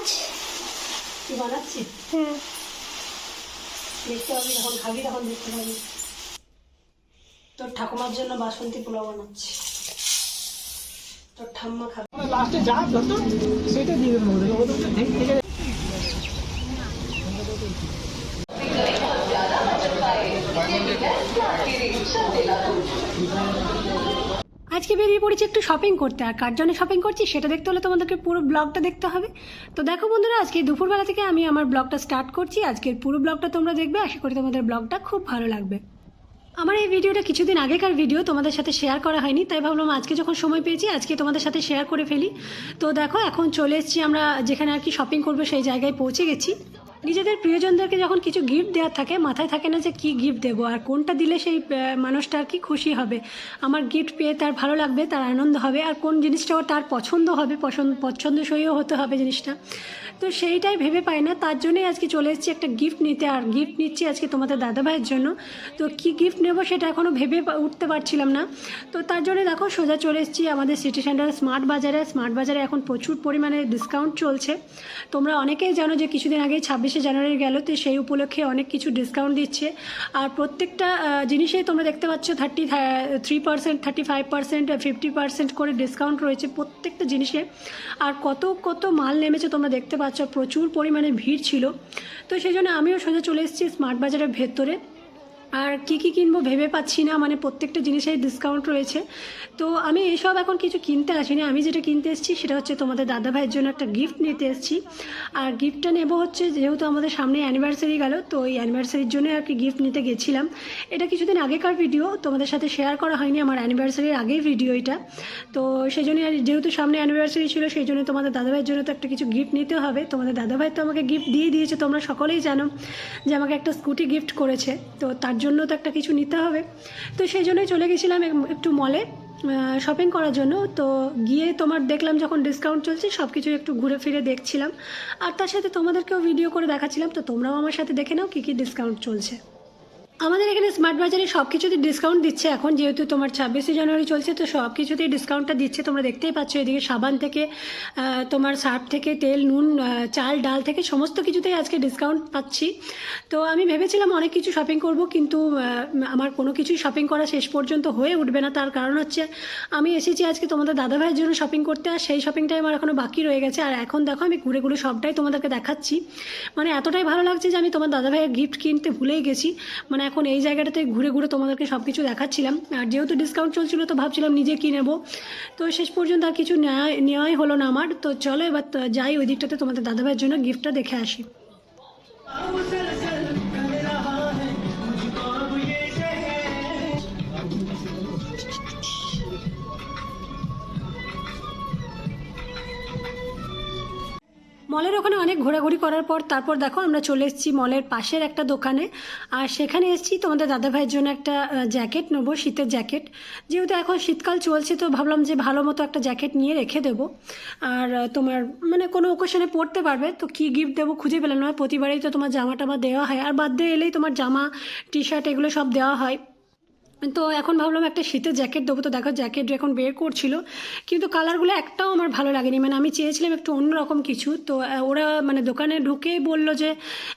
মাছ কি বানাচ্ছি? হ্যাঁ। দেখতে হবে যখন খাবি তখন দেখতে পাবি তোর ঠাকুমার জন্য বাসন্তী পোলাও বানাচ্ছি। তোর ঠাম্মা খাবে। লাস্টে যা যত সেটা দিয়ে দেবো ওদের ওদের দেখে দেখে আজকে বেরিয়ে পড়েছি একটু শপিং করতে। আর কার জন্য শপিং করছি সেটা দেখতে হলে তোমাদেরকে পুরো ব্লগটা দেখতে হবে। তো দেখো বন্ধুরা, আজকে দুপুরবেলা থেকে আমি আমার ব্লগটা স্টার্ট করছি। আজকের পুরো ব্লগটা তোমরা দেখবে। আশা করি তোমাদের ব্লগটা খুব ভালো লাগবে। আমার এই ভিডিওটা কিছুদিন আগেকার ভিডিও, তোমাদের সাথে শেয়ার করা হয়নি। তাই ভাবলাম আজকে যখন সময় পেয়েছি, আজকে তোমাদের সাথে শেয়ার করে ফেলি। তো দেখো, এখন চলে এসেছি আমরা যেখানে আর কি শপিং করব সেই জায়গায় পৌঁছে গেছি। নিজেদের প্রিয়জনদেরকে যখন কিছু গিফট দেওয়ার থাকে, মাথায় থাকে না যে কী গিফট দেবো? আর কোনটা দিলে সেই মানুষটা আর কি খুশি হবে? আমার গিফট পেয়ে তার ভালো লাগবে, তার আনন্দ হবে, আর কোন জিনিসটাও তার পছন্দ হবে, পছন্দ, পছন্দসইও হতে হবে জিনিসটা। তো সেইটাই ভেবে পাই না, তার জন্যই আজকে চলে এসেছি একটা গিফট নিতে, আর গিফট নিচ্ছি আজকে তোমাদের দাদাভাইয়ের জন্য। তো কি গিফট নেব সেটা এখনও ভেবে উঠতে পারছিলাম না। তো তার জন্য দেখো, সোজা চলে এসেছি আমাদের সিটি সেন্টারে স্মার্ট বাজারে। স্মার্ট বাজারে এখন প্রচুর পরিমাণে ডিসকাউন্ট চলছে। তোমরা অনেকেই জানো যে কিছুদিন আগে ছাব্বিশে জানুয়ারি গেল তো সেই উপলক্ষে অনেক কিছু ডিসকাউন্ট দিচ্ছে। আর প্রত্যেকটা জিনিসেই তোমরা দেখতে পাচ্ছ thirty three percent thirty five percent fifty percent করে ডিসকাউন্ট রয়েছে প্রত্যেকটা জিনিসে। আর কত কত মাল নেমেছে তোমরা দেখতে পাচ্ছ, প্রচুর পরিমাণে ভিড় ছিল। তো সেই জন্য আমিও সোজা চলে এসেছি স্মার্ট বাজারের ভেতরে। আর কি কি কিনবো ভেবে পাচ্ছি না মানে প্রত্যেকটা জিনিসেই ডিসকাউন্ট রয়েছে। তো আমি এইসব এখন কিছু কিনতে আসিনি। আমি যেটা কিনতে এসেছি সেটা হচ্ছে তোমাদের দাদা ভাইয়ের জন্য একটা গিফট নিতে এসেছি। আর গিফটটা নেব হচ্ছে যেহেতু আমাদের সামনে অ্যানিভার্সারি গেল, তো এই অ্যানিভার্সারির জন্য আর কি গিফট নিতে গেছিলাম। এটা কিছুদিন আগেকার ভিডিও তোমাদের সাথে শেয়ার করা হয়নি আমার অ্যানিভার্সারির আগেই ভিডিও এটা। তো সেই জন্য যেহেতু সামনে অ্যানিভার্সারি ছিল সেই জন্য তোমাদের দাদাভাইয়ের জন্য তো একটা কিছু গিফট নিতে হবে। তোমাদের দাদাভাই তো আমাকে গিফট দিয়ে দিয়েছে, তোমরা সকলেই জানো যে আমাকে একটা স্কুটি গিফট করেছে। তো তার জন্য তো একটা কিছু নিতে হবে। তো সেই জন্যই চলে গেছিলাম এক- একটু মলে শপিং করার জন্য। তো গিয়ে তোমার দেখলাম যখন ডিসকাউন্ট চলছে সব কিছু একটু ঘুরে ফিরে দেখছিলাম। আর তার সাথে তোমাদেরকেও ভিডিও করে দেখাচ্ছিলাম। তো তোমরাও আমার সাথে দেখে নাও কী কী ডিসকাউন্ট চলছে। আমাদের এখানে স্মার্ট বাজারে সব কিছুতে ডিসকাউন্ট দিচ্ছে এখন, যেহেতু তোমার ছাব্বিশে জানুয়ারি চলছে, তো সব কিছুতেই ডিসকাউন্টটা দিচ্ছে। তোমরা দেখতেই পাচ্ছ এদিকে সাবান থেকে তোমার সার্ফ থেকে, তেল, নুন চাল, ডাল থেকে সমস্ত কিছুতেই আজকে ডিসকাউন্ট পাচ্ছি। তো আমি ভেবেছিলাম অনেক কিছু শপিং করব, কিন্তু আমার কোনো কিছুই শপিং করা শেষ পর্যন্ত হয়ে উঠবে না। তার কারণ হচ্ছে, আমি এসেছি আজকে তোমাদের দাদাভাইয়ের জন্য শপিং করতে, আর সেই শপিংটাই আমার এখনও বাকি রয়ে গেছে। আর এখন দেখো, আমি ঘুরে ঘুরে সবটাই তোমাদেরকে দেখাচ্ছি। মানে এতটাই ভালো লাগছে যে আমি তোমার দাদাভাইয়ের গিফট কিনতে ভুলেই গেছি। মানে এখন এই জায়গাটাতে ঘুরে ঘুরে তোমাদেরকে সব কিছু দেখাচ্ছিলাম। আর যেহেতু ডিসকাউন্ট চলছিল, তো ভাবছিলাম নিজে কি নেব। তো শেষ পর্যন্ত আর কিছু নেওয়া নেওয়াই হলো না আমার। তো চলো এবার যাই ওই দিকটাতে তোমাদের দাদাভাইয়ের জন্য গিফটটা দেখে আসি। মলের ওখানে অনেক ঘোরাঘুরি করার পর তারপর দেখো আমরা চলে এসেছি মলের পাশের একটা দোকানে। আর সেখানে এসেছি তোমাদের দাদাভাইয়ের জন্য একটা জ্যাকেট নেব, শীতের জ্যাকেট। যেহেতু এখন শীতকাল চলছে তো ভাবলাম যে ভালো মতো একটা জ্যাকেট নিয়ে রেখে দেবো। আর তোমার মানে কোনো ওকেশনে পড়তে পারবে, তো কী গিফট দেবো খুঁজে পেলাম না। প্রতিবারেই তো তোমার জামা টামা দেওয়া হয়। আর বার্থডে এলেই তোমার জামা টি শার্ট এগুলো সব দেওয়া হয়। তো এখন ভাবলাম একটা শীতের জ্যাকেট দেবো। তো দেখো জ্যাকেট এখন বের করছিল। কিন্তু কালারগুলো একটাও আমার ভালো লাগেনি। মানে আমি চেয়েছিলাম একটু অন্যরকম কিছু। তো ওরা মানে দোকানে ঢুকেই বলল যে,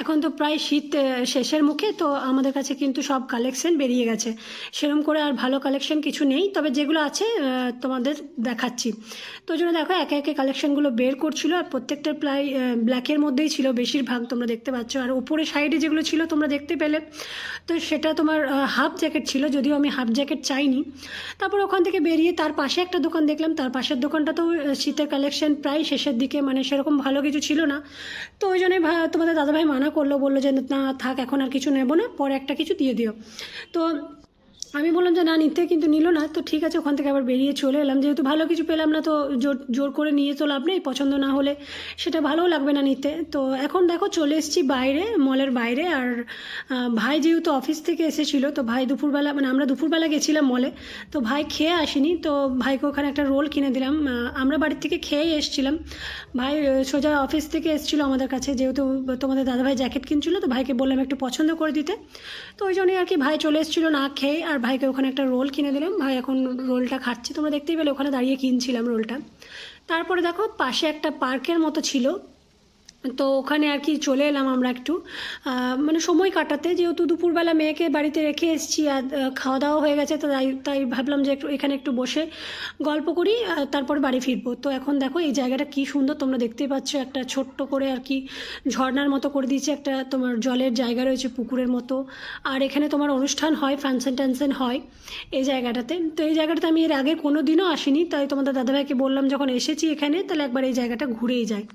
এখন তো প্রায় শীত শেষের মুখে। তো আমাদের কাছে কিন্তু সব কালেকশন বেরিয়ে গেছে। সেরকম করে আর ভালো কালেকশন কিছু নেই। তবে যেগুলো আছে তোমাদের দেখাচ্ছি। তো ওই জন্য দেখো একে একে কালেকশনগুলো বের করছিল। আর প্রত্যেকটা প্রায় ব্ল্যাকের মধ্যেই ছিল বেশিরভাগ তোমরা দেখতে পাচ্ছ। আর উপরে সাইডে যেগুলো ছিল তোমরা দেখতে পেলে। তো সেটা তোমার হাফ জ্যাকেট ছিল। যদিও আমি হাফ জ্যাকেট চাইনি। তারপর ওখান থেকে বেরিয়ে তার পাশে একটা দোকান দেখলাম। তার পাশের দোকানটা তো শীতের কালেকশন প্রায় শেষের দিকে মানে সেরকম ভালো কিছু ছিল না। তো ওই জন্যই তোমাদের দাদাভাই মানা করল, বলল যে, না, থাক, এখন আর কিছু নেব না, পরে একটা কিছু দিয়ে দিও। তো আমি বললাম যে, না, নিতে কিন্তু নিল না। তো ঠিক আছে, ওখান থেকে আবার বেরিয়ে চলে এলাম। যেহেতু ভালো কিছু পেলাম না, তো জোর জোর করে নিয়ে তো লাভ নেই, পছন্দ না হলে সেটা ভালোও লাগবে না নিতে। তো এখন দেখো, চলে এসেছি বাইরে, মলের বাইরে। আর ভাই যেহেতু অফিস থেকে এসেছিল, তো ভাই দুপুরবেলা মানে আমরা দুপুরবেলা গেছিলাম মলে, তো ভাই খেয়ে আসিনি। তো ভাইকে ওখানে একটা রোল কিনে দিলাম। আমরা বাড়ির থেকে খেয়েই এসেছিলাম। ভাই সোজা অফিস থেকে এসেছিল আমাদের কাছে। যেহেতু তোমাদের দাদাভাই জ্যাকেট কিনছিল, তো ভাইকে বললাম একটু পছন্দ করে দিতে। তো ওই জন্যই আর কি ভাই চলে এসেছিল না খেয়ে। আর ভাইকে ওখানে একটা রোল কিনে দিলাম। ভাই এখন রোলটা খাচ্ছে, তোমরা দেখতেই পেলে, ওখানে দাঁড়িয়ে কিনছিলাম রোলটা। তারপরে দেখো, পাশে একটা পার্কের মতো ছিল। তো ওখানে আর কি চলে এলাম আমরা একটু। মানে সময় কাটাতে, যেহেতু দুপুরবেলা মেয়েকে বাড়িতে রেখে এসেছি আর খাওয়া দাওয়া হয়ে গেছে, তো তাই তাই ভাবলাম যে একটু, এখানে একটু বসে গল্প করি তারপর বাড়ি ফিরবো। তো এখন দেখো, এই জায়গাটা কি সুন্দর, তোমরা দেখতেই পাচ্ছ, একটা ছোট্ট করে আর কি ঝর্নার মতো করে দিয়েছে, একটা তোমার জলের জায়গা রয়েছে পুকুরের মতো। আর এখানে তোমার অনুষ্ঠান হয়, ফাংশন টানশন হয় এই জায়গাটাতে। তো এই জায়গাটাতে আমি এর আগে কোনো দিনও আসিনি, তাই তোমাদের দাদাভাইকে বললাম, যখন এসেছি এখানে, তাহলে একবার এই জায়গাটা ঘুরেই যায়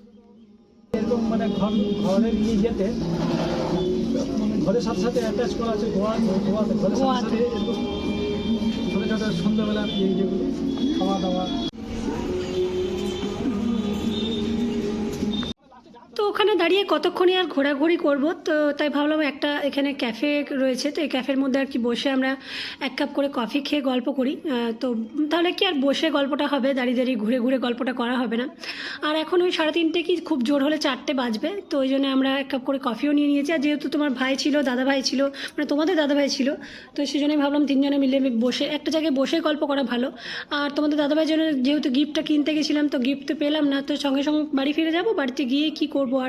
এরকম মানে ঘর ঘরে নিয়ে মানে ঘরের সাথে সাথে অ্যাটাচ করা আছে গোয়া গোয়াতে ঘরের সাথে। সাথে এরকম ছোটো ছোটো সন্ধ্যাবেলা এই যেগুলো খাওয়া দাওয়া ওখানে দাঁড়িয়ে কতক্ষণই আর ঘোরাঘুরি করব? তো তাই ভাবলাম একটা এখানে ক্যাফে রয়েছে, তো এই ক্যাফের মধ্যে আর কি বসে আমরা এক কাপ করে কফি খেয়ে গল্প করি। তো তাহলে কি আর বসে গল্পটা হবে? দাঁড়িয়ে দাঁড়িয়ে ঘুরে ঘুরে গল্পটা করা হবে না। আর এখন ওই সাড়ে তিনটে কি খুব জোর হলে চারটে বাজবে, তো ওই জন্য আমরা এক কাপ করে কফিও নিয়ে নিয়েছি। আর যেহেতু তোমার ভাই ছিল, দাদা ভাই ছিল মানে তোমাদের দাদা ভাই ছিল, তো সেই জন্যই ভাবলাম তিনজনে মিলে বসে, একটা জায়গায় বসে গল্প করা ভালো। আর তোমাদের দাদা ভাইয়ের জন্য যেহেতু গিফটটা কিনতে গেছিলাম, তো গিফট তো পেলাম না, তো সঙ্গে সঙ্গে বাড়ি ফিরে যাব, বাড়িতে গিয়ে কি করব আর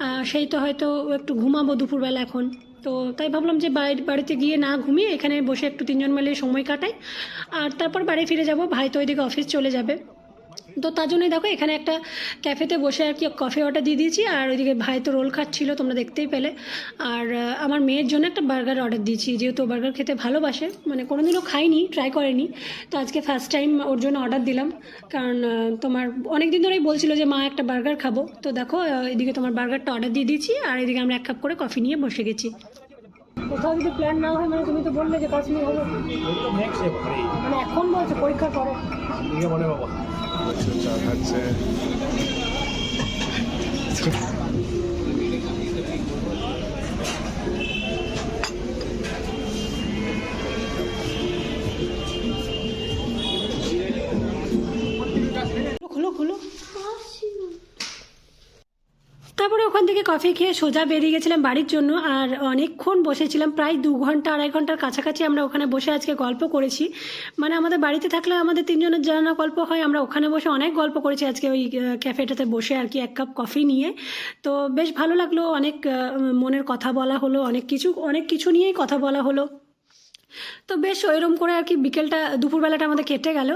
আহ, সেই তো হয়তো একটু ঘুমাবো দুপুরবেলা এখন। তো তাই ভাবলাম যে বাড়ি বাড়িতে গিয়ে না ঘুমিয়ে এখানে বসে একটু তিনজন মিলে সময় কাটাই। আর তারপর বাড়ি ফিরে যাব ভাই তো ওইদিকে অফিস চলে যাবে। তো তার জন্যই দেখো এখানে একটা ক্যাফেতে বসে আর কি কফি অর্ডার দিয়ে দিয়েছি। আর ওইদিকে ভাই তো রোল খাচ্ছিল তোমরা দেখতেই পেলে। আর আমার মেয়ের জন্য একটা বার্গার অর্ডার দিয়েছি যেহেতু বার্গার খেতে ভালোবাসে। মানে কোনোদিনও খাইনি ট্রাই করেনি। তো আজকে ফার্স্ট টাইম ওর জন্য অর্ডার দিলাম। কারণ তোমার অনেক দিন ধরেই বলছিল যে মা একটা বার্গার খাব। তো দেখো এদিকে তোমার বার্গারটা অর্ডার দিয়ে দিয়েছি। আর এদিকে আমরা এক কাপ করে কফি নিয়ে বসে গেছি। কোথাও যদি প্ল্যান না হয় মানে তুমি তো বললে যে কাশ্মীর হবে। মানে এখন বলছো পরীক্ষা পরে দিকে মনে বাবা চা খাচ্ছে কফি খেয়ে সোজা বেরিয়ে গেছিলাম বাড়ির জন্য আর অনেকক্ষণ বসেছিলাম, প্রায় দু ঘণ্টা, আড়াই ঘণ্টার কাছাকাছি আমরা ওখানে বসে আজকে গল্প করেছি। মানে আমাদের বাড়িতে থাকলে আমাদের তিনজনের জানা গল্প হয়, আমরা ওখানে বসে অনেক গল্প করেছি আজকে ওই ক্যাফেটাতে বসে আর কি এক কাপ কফি নিয়ে। তো বেশ ভালো লাগল, অনেক মনের কথা বলা হলো, অনেক কিছু অনেক কিছু নিয়েই কথা বলা হলো। তো বেশ, ওইরকম করে আর কি বিকেলটা, দুপুরবেলাটা আমাদের কেটে গেল।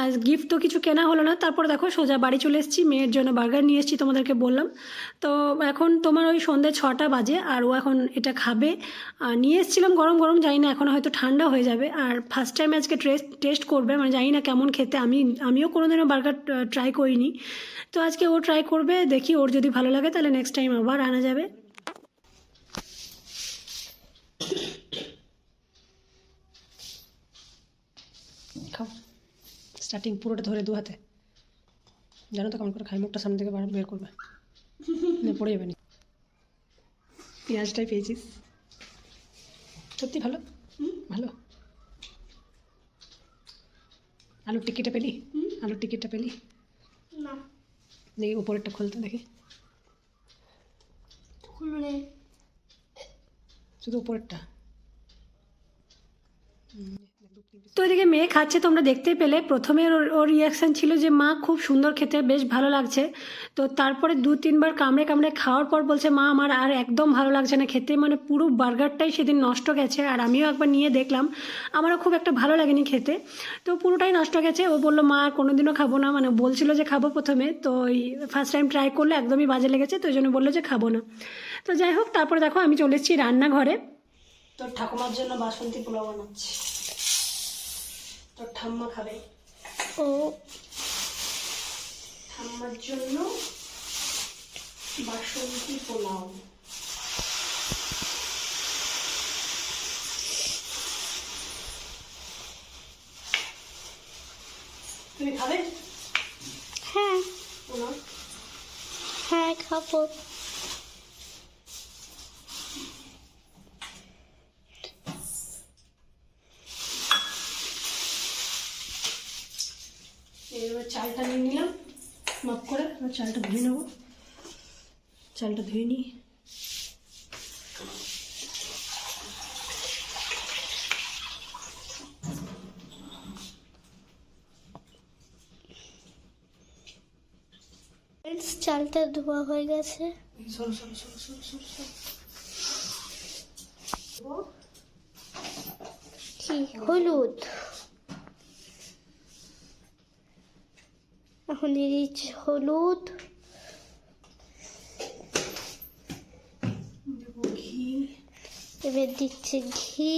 আর গিফট তো কিছু কেনা হলো না, তারপর দেখো সোজা বাড়ি চলে এসেছি, মেয়ের জন্য বার্গার নিয়ে এসেছি তোমাদেরকে বললাম। তো এখন তোমার ওই সন্ধ্যে ছটা বাজে, আর ও এখন এটা খাবে। আর নিয়ে এসেছিলাম গরম গরম, জানি না, এখন হয়তো ঠান্ডা হয়ে যাবে। আর ফার্স্ট টাইম আজকে টেস্ট টেস্ট করবে মানে জানি না কেমন খেতে, আমি, আমিও কোনোদিনও বার্গার ট্রাই করিনি। তো আজকে ও ট্রাই করবে, দেখি ওর যদি ভালো লাগে, তাহলে নেক্সট টাইম আবার আনা যাবে। খাও। স্টার্টিং পুরোটা ধরে দু হাতে। জানো তো কেমন করে খাই মুখটা সামনে থেকে বার করবে। না পড়ে যাবে নি। পেঁয়াজটাই পেয়েছিস। সত্যি ভালো? ভালো? আলুর টিকিটটা পেলি? আলুর টিকিটটা পেলি? না। দেখি উপরেরটা খুলতে দেখি। খুললে শুধু উপরেরটা। তো এদিকে মেয়ে খাচ্ছে, তোমরা দেখতে পেলে। প্রথমে ওর ওর রিয়াকশান ছিল যে, মা, খুব সুন্দর খেতে, বেশ ভালো লাগছে। তো তারপরে দু, তিনবার কামড়ে কামড়ে খাওয়ার পর বলছে, মা, আমার আর একদম ভালো লাগছে না খেতে। মানে পুরো বার্গারটাই সেদিন নষ্ট গেছে। আর আমিও একবার নিয়ে দেখলাম, আমারও খুব একটা ভালো লাগেনি খেতে। তো পুরোটাই নষ্ট গেছে। ও বলল, মা, আর কোনোদিনও খাব না। মানে বলছিল যে, খাব প্রথমে। তো ওই ফার্স্ট টাইম ট্রাই করলে একদমই বাজে লেগেছে, তো ওই জন্য বলল যে, খাব না। তো যাই হোক, তারপরে দেখো, আমি চলে এসেছি রান্নাঘরে। তোর ঠাকুমার জন্য বাসন্তী পোলাও বানাচ্ছি। তোর ঠাম্মা খাবে। ও। ঠাম্মার জন্য বাসন্তী পোলাও। তুমি খাবে? হ্যাঁ। পোলাও? হ্যাঁ খাব। এবার চালটা নিয়ে নিলাম। মাপ করে এবার চালটা ধুয়ে নেব। চালটা ধুয়ে নিই। চালটা ধোয়া হয়ে গেছে। সরো সরো সরো সরো সরো সরো। কি? হলুদ। এখন দিয়ে দিচ্ছি হলুদ দেবো ঘি এবার দিচ্ছে ঘি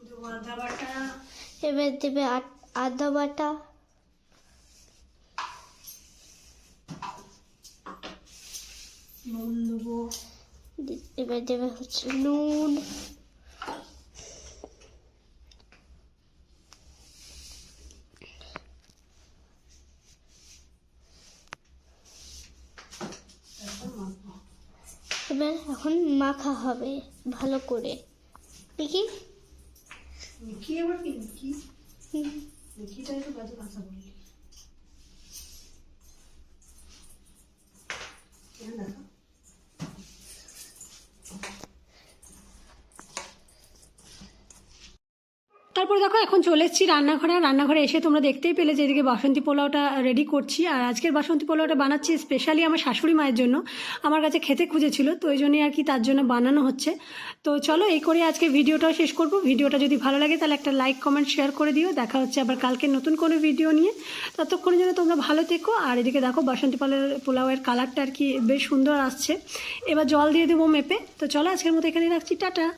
দেবো আদা বাটা এবার দেবে আ- আদা বাটা নুন দেবো। এবার দেবে হচ্ছে নুন। এবার এখন মাখা হবে ভালো করে। দেখি। আবার কি একটু বাজে ভাষা বললি। দেখো? তারপর দেখো, এখন চলে এসেছি রান্নাঘরে। রান্নাঘরে এসে তোমরা দেখতেই পেলে যে এদিকে বাসন্তী পোলাওটা রেডি করছি। আর আজকের বাসন্তী পোলাওটা বানাচ্ছি স্পেশালি আমার শাশুড়ি মায়ের জন্য। আমার কাছে খেতে খুঁজেছিল, তো ওই জন্যই আর কি তার জন্য বানানো হচ্ছে। তো চলো, এই করে আজকে ভিডিওটাও শেষ করব। ভিডিওটা যদি ভালো লাগে, তাহলে একটা লাইক কমেন্ট শেয়ার করে দিও। দেখা হচ্ছে আবার কালকে নতুন কোনো ভিডিও নিয়ে। ততক্ষণের জন্য তোমরা ভালো থেকো। আর এদিকে দেখো, বাসন্তী পোলাও পোলাওয়ের কালারটা আর কি বেশ সুন্দর আসছে। এবার জল দিয়ে দেবো মেপে। তো চলো, আজকের মতো এখানে রাখছি। টাটা!